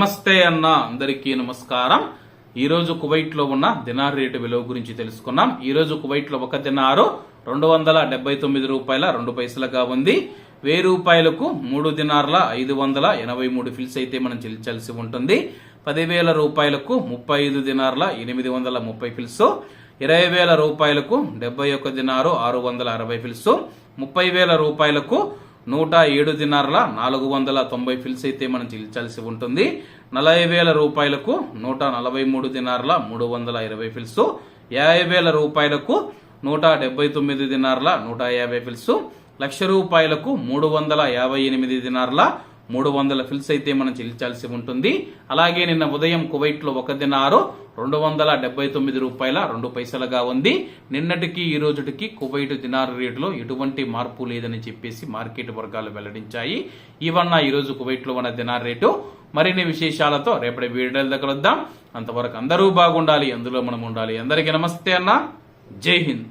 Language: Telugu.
నమస్తే అన్న అందరికీ నమస్కారం. ఈరోజు కువైట్లో కువైట్లో ఉన్న దినార్ రేటు విలువ గురించి తెలుసుకున్నాం. ఈరోజు కువైట్లో కువైట్లో ఒక దినారు రెండు వందల డెబ్బై తొమ్మిది రూపాయల రెండు పైసలుగా ఉంది. వెయ్యి రూపాయలకు మూడు దినార్ల ఐదు వందల ఎనభై మూడు ఫిల్స్ అయితే మనం చెల్లించాల్సి ఉంటుంది. పదివేల రూపాయలకు ముప్పై ఐదు దినార్ల ఎనిమిది వందల ముప్పై ఫిల్స్. ఇరవై వేల రూపాయలకు డెబ్బై ఒక్క దినారు ఆరు వందల అరవై ఫిల్స్. ముప్పై వేల రూపాయలకు నూట ఏడు దినార్ల నాలుగు వందల తొంభై ఫిల్స్ అయితే మనం చెల్లించాల్సి ఉంటుంది. నలభై వేల రూపాయలకు నూట నలభై మూడు దినార్ల మూడు వందల ఇరవై ఫిల్స్. యాభై వేల రూపాయలకు నూట డెబ్బై తొమ్మిది దినార్ల నూట యాభై ఫిల్స్. లక్ష రూపాయలకు మూడు వందల యాభై ఎనిమిది దినార్ల మూడు వందల ఫిల్స్ అయితే మనం చెల్లించాల్సి ఉంటుంది. అలాగే నిన్న ఉదయం కువైట్లో ఒక దినారు రెండు వందల డెబ్బై తొమ్మిది రూపాయల రెండు పైసలుగా ఉంది. నిన్నటికి ఈ రోజుటికి కువైట్ దినార్ రేటులో ఎటువంటి మార్పు లేదని చెప్పేసి మార్కెట్ వర్గాలు వెల్లడించాయి. ఇవన్న ఈ రోజు ఉన్న దినార్ రేటు. మరిన్ని విశేషాలతో రేపటి వీడియోల దగ్గర వద్దాం. అంతవరకు అందరూ బాగుండాలి అందులో మనం ఉండాలి. అందరికీ నమస్తే అన్న. జై హింద్.